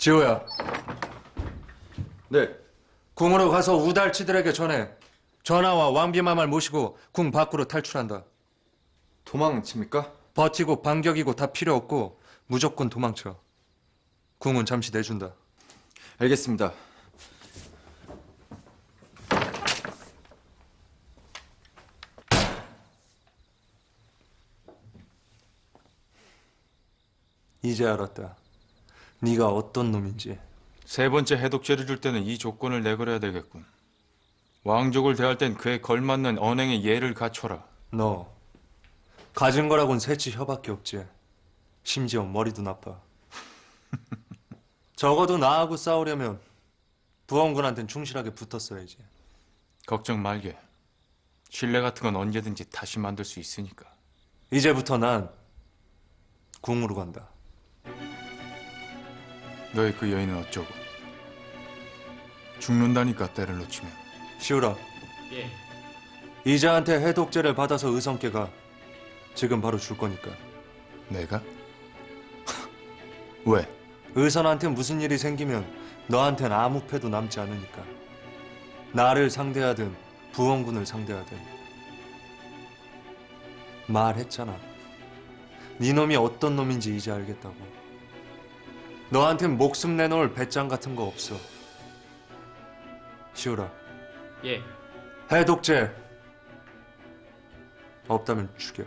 지호야, 네. 궁으로 가서 우달치들에게 전해. 전하와 왕비마마를 모시고 궁 밖으로 탈출한다. 도망칩니까? 버티고 반격이고 다 필요 없고 무조건 도망쳐. 궁은 잠시 내준다. 알겠습니다. 이제 알았다. 네가 어떤 놈인지. 세 번째 해독제를 줄 때는 이 조건을 내걸어야 되겠군. 왕족을 대할 땐 그에 걸맞는 언행의 예를 갖춰라. 너 가진 거라곤 새치 혀밖에 없지. 심지어 머리도 나빠. 적어도 나하고 싸우려면 부원군한텐 충실하게 붙었어야지. 걱정 말게. 신뢰 같은 건 언제든지 다시 만들 수 있으니까. 이제부터 난 궁으로 간다. 너의 그 여인은 어쩌고? 죽는다니까 때를 놓치면. 시우라. 예. 이자한테 해독제를 받아서 의성께가 지금 바로 줄 거니까. 내가? 왜? 의선한테 무슨 일이 생기면 너한텐 아무 패도 남지 않으니까. 나를 상대하든 부원군을 상대하든. 말했잖아. 네 놈이 어떤 놈인지 이제 알겠다고. 너한텐 목숨 내놓을 배짱 같은 거 없어. 시우라, 예. 해독제 없다면 죽여.